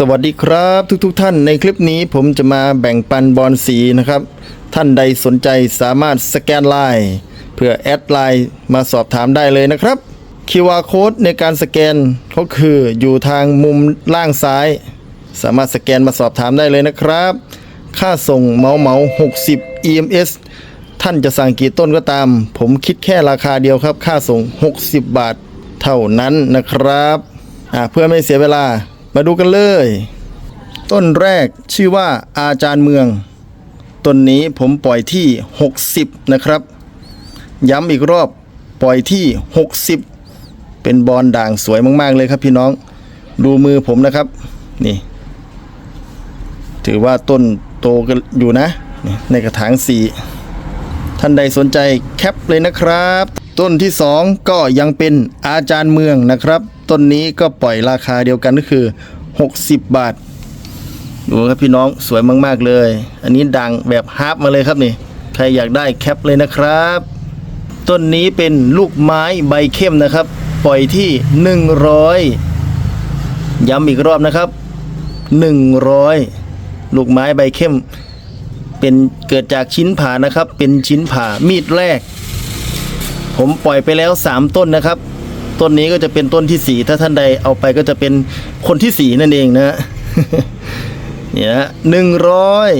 สวัสดีครับทุกๆทท่านในคลิปนี้ผมจะมาแบ่งปันบอลสีนะครับ ท่านใดสนใจสามารถสแกนไลน์เพื่อแอดไลน์มาสอบถามได้เลยนะครับ QR code ในการสแกนก็คืออยู่ทางมุมล่างซ้าย สามารถสแกนมาสอบถามได้เลยนะครับ ค่าส่งเมาเหมา60 EMS ท่านจะสั่งกี่ต้นก็ตาม ผมคิดแค่ราคาเดียวครับ ค่าส่ง 60 บาทเท่านั้นนะครับเพื่อไม่เสียเวลา มาดูกันเลย ต้นแรกชื่อว่าอาจารย์เมือง ต้นนี้ผมปล่อยที่ 60 นะครับ ย้ำอีกรอบปล่อยที่ 60 เป็นบอลด่างสวยมาก ๆ เลยครับพี่น้อง ดูมือผมนะครับ นี่ ถือว่าต้นโตกันอยู่นะ ในกระถางสีท่านใดสนใจแคปเลยนะครับ ต้นที่สองก็ยังเป็นอาจารย์เมืองนะครับ ต้นนี้ก็ปล่อยราคาเดียวกันก็คือ 60 บาท ดูครับพี่น้องสวยมากๆเลย อันนี้ดังแบบฮาร์ปมาเลยครับนี่ ใครอยากได้แคปเลยนะครับ ต้นนี้เป็นลูกไม้ใบเข้มนะครับ ปล่อยที่ 100 ย้ำอีกรอบนะครับ 100 ลูกไม้ใบเข้ม เป็นเกิดจากชิ้นผ่านะครับ เป็นชิ้นผ่ามีดแรก ผมปล่อยไปแล้ว 3 ต้นนะครับ ต้นนี้ก็จะเป็นต้นที่ 4 ถ้าท่านใดเอาไปก็จะเป็นคนที่ 4 นั่นเองนะเนี่ยหนึ่งร้อย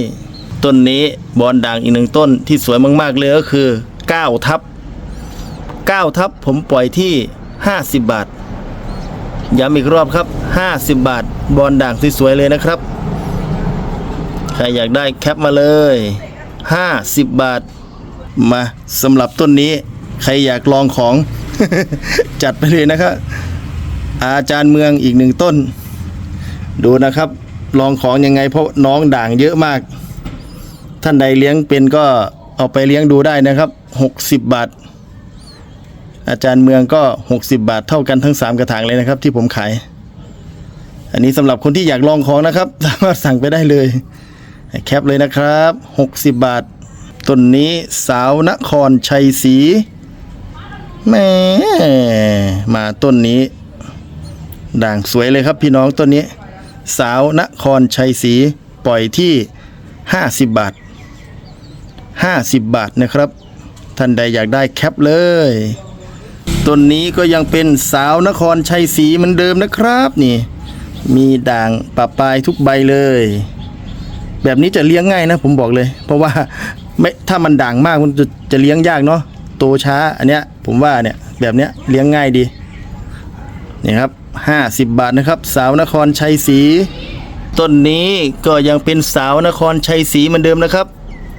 ต้นนี้บอลด่างอีกหนึ่งต้นที่สวยมาก ๆ เลยก็คือ9ทับ9ทับผมปล่อยที่ 50 บาทย้ำอีกรอบครับ 50 บาท บอลด่างสวยๆเลยนะครับ ใครอยากได้แคปมาเลย 50 บาท มาสำหรับต้นนี้ ใครอยากลองของ จัดไปเลยนะครับ อาจารย์เมืองอีกหนึ่งต้น ดูนะครับ ลองของยังไงเพราะน้องด่างเยอะมาก ท่านใดเลี้ยงเป็นก็เอาไปเลี้ยงดูได้นะครับ 60 บาท อาจารย์เมืองก็ 60 บาทเท่ากันทั้ง 3 กระถางเลยนะครับ ที่ผมขาย อันนี้สำหรับคนที่อยากลองของนะครับ สามารถสั่งไปได้เลยแคปเลยนะครับ 60 บาทต้นนี้สาวนครชัยศรี แหม่มาต้นนี้ ด่างสวยเลยครับพี่น้องต้นนี้ สาวนครชัยศรีปล่อยที่ 50 บาท 50 บาทนะครับ ท่านใดอยากได้แคปเลยต้นนี้ก็ยังเป็นสาวนครชัยศรีเหมือนเดิมนะครับนี่ มีด่างปะปลายทุกใบเลย แบบนี้จะเลี้ยงง่ายนะ ผมบอกเลย เพราะว่าไม่ถ้ามันด่างมากมันจะจะเลี้ยงยากเนาะ โตช้าอันเนี้ยผมว่าเนี่ยแบบเนี้ยเลี้ยงง่ายดีนี่ครับ50บาทนะครับ สาวนครชัยศรีต้นนี้ก็ยังเป็นสาวนครชัยศรีเหมือนเดิมนะครับ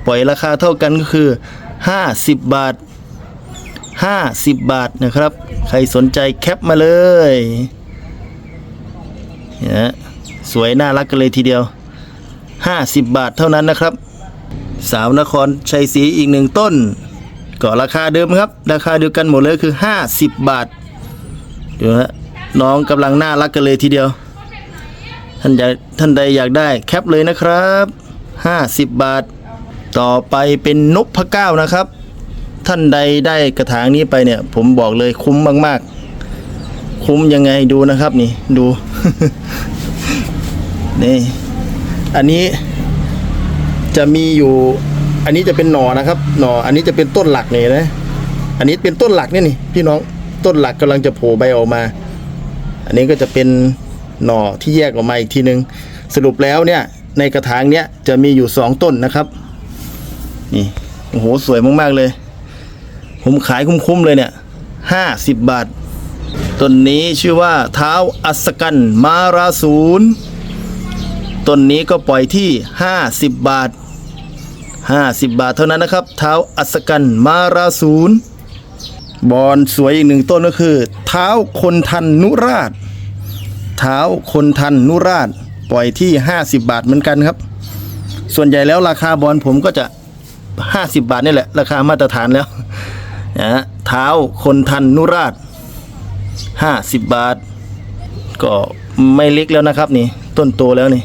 ปล่อยราคาเท่ากันก็คือ 50 บาท 50 บาทนะครับ ใครสนใจแคปมาเลยเนี่ยสวยน่ารักกันเลยทีเดียว 50 บาทเท่านั้นนะครับ สาวนครชัยศรีอีกหนึ่งต้น ก็ราคาเดิมครับ ราคาเดียวกันหมดเลยคือ 50 บาทดูฮะน้องกำลังน่ารักกันเลยทีเดียว ท่านใดท่านใดอยากได้แคปเลยนะครับ 50 บาท ต่อไปเป็นนพเก้านะครับ ท่านใดได้กระถางนี้ไปเนี่ย ผมบอกเลยคุ้มมากๆ คุ้มยังไงดูนะครับนี่ดู นี่ อันนี้จะมีอยู่ อันนี้จะเป็นหน่อนะครับ หน่อ อันนี้จะเป็นต้นหลักเนี่ยนะ อันนี้เป็นต้นหลักเนี่ยนี่ พี่น้อง ต้นหลักกำลังจะโผล่ใบออกมา อันนี้ก็จะเป็นหน่อที่แยกออกมาอีกทีนึง สรุปแล้วเนี่ย ในกระถางเนี้ยจะมีอยู่สองต้นนะครับ นี่ โอ้โห สวยมากๆเลย ผมขายคุ้มๆเลยเนี่ย ห้าสิบบาท ต้นนี้ชื่อว่าเท้าอัศกันมาราศูนย์ต้นนี้ก็ปล่อยที่ 50 บาท 50 บาทเท่านั้นนะครับ เท้าอัศกันมาราศูนย์บอนสวยอีกหนึ่งต้นก็คือ เท้าคนทันนุราช เท้าคนทันนุราช ปล่อยที่ 50 บาทเหมือนกันครับ ส่วนใหญ่แล้วราคาบอลผมก็จะ 50 บาทนี่แหละ ราคามาตรฐานแล้วนะฮะเท้าคนทันนุราช 50 บาท ก็ไม่เล็กแล้วนะครับนี่ ต้นโตแล้วนี่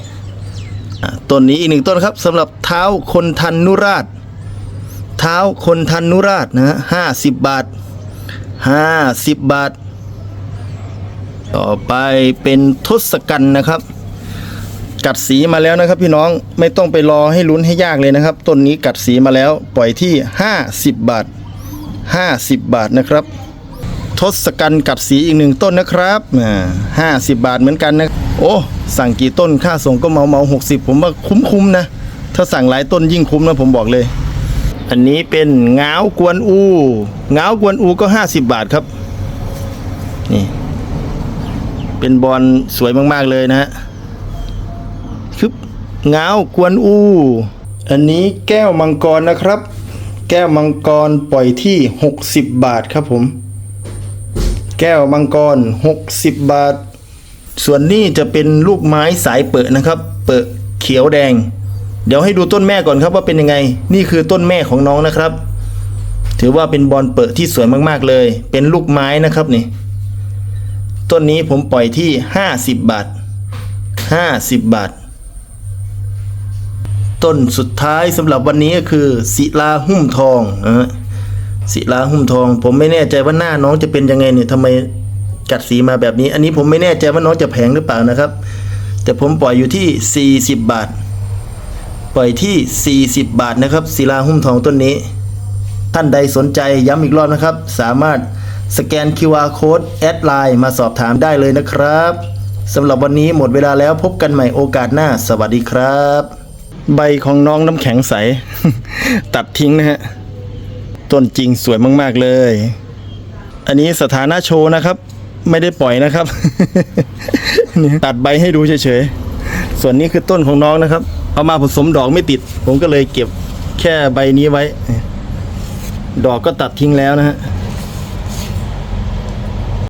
ต้นนี้อีกหนึ่งต้นครับสำหรับเท้าคนทันนุราช เท้าคนทันนุราชนะฮะห้าสิบบาทห้าสิบบาท ต่อไปเป็นทศกัณฐ์นะครับ กัดสีมาแล้วนะครับ พี่น้องไม่ต้องไปรอให้ลุ้นให้ยากเลยนะครับต้นนี้กัดสีมาแล้วปล่อยที่50บบาท50บาทนะครับ ทศกัณฐ์กัดสีอีกหนึ่งต้นนะครับห้าสิบบาทเหมือนกันนะ โอ้ สั่งกี่ต้นค่าส่งก็เมาเมาหกสิบผมว่าคุ้มๆนะ ถ้าสั่งหลายต้นยิ่งคุ้มนะผมบอกเลย อันนี้เป็นเงากวนอูเงากวนอูก็ห้าสิบบาทครับ นี่ เป็นบอลสวยมากๆเลยนะฮะคึบเงากวนอู อันนี้แก้วมังกรนะครับ แก้วมังกรปล่อยที่ 60 บาทครับผม แก้วมังกร 60 บาท ส่วนนี้จะเป็นลูกไม้สายเปิดนะครับ เปิดเขียวแดง เดี๋ยวให้ดูต้นแม่ก่อนครับว่าเป็นยังไง นี่คือต้นแม่ของน้องนะครับ ถือว่าเป็นบอลเปิดที่สวยมากๆเลย เป็นลูกไม้นะครับนี่ ต้นนี้ผมปล่อยที่ 50 บาท 50 บาท ต้นสุดท้ายสำหรับวันนี้ก็คือศิลาหุ้มทองนะฮะ ศิลาหุ้มทอง ผมไม่แน่ใจว่าหน้าน้องจะเป็นยังไงเนี่ยทำไมกัดสีมาแบบนี้ อันนี้ผมไม่แน่ใจว่าน้องจะแพงหรือเปล่านะครับ แต่ผมปล่อยอยู่ที่ 40 บาท ปล่อยที่ 40 บาทนะครับศิลาหุ้มทองต้นนี้ ท่านใดสนใจย้ำอีกรอบนะครับ สามารถสแกน QR Code แอดไลน์มาสอบถามได้เลยนะครับสำหรับวันนี้หมดเวลาแล้วพบกันใหม่โอกาสหน้า สวัสดีครับ ใบของน้องน้ำแข็งใส ตัดทิ้งนะฮะ ต้นจริงสวยมาก ๆ เลย อันนี้สถานะโชว์นะครับ ไม่ได้ปล่อยนะครับ ตัดใบให้ดูเฉยๆ ส่วนนี้คือต้นของน้องนะครับ เอามาผสมดอกไม่ติด ผมก็เลยเก็บแค่ใบนี้ไว้ ดอกก็ตัดทิ้งแล้วนะฮะ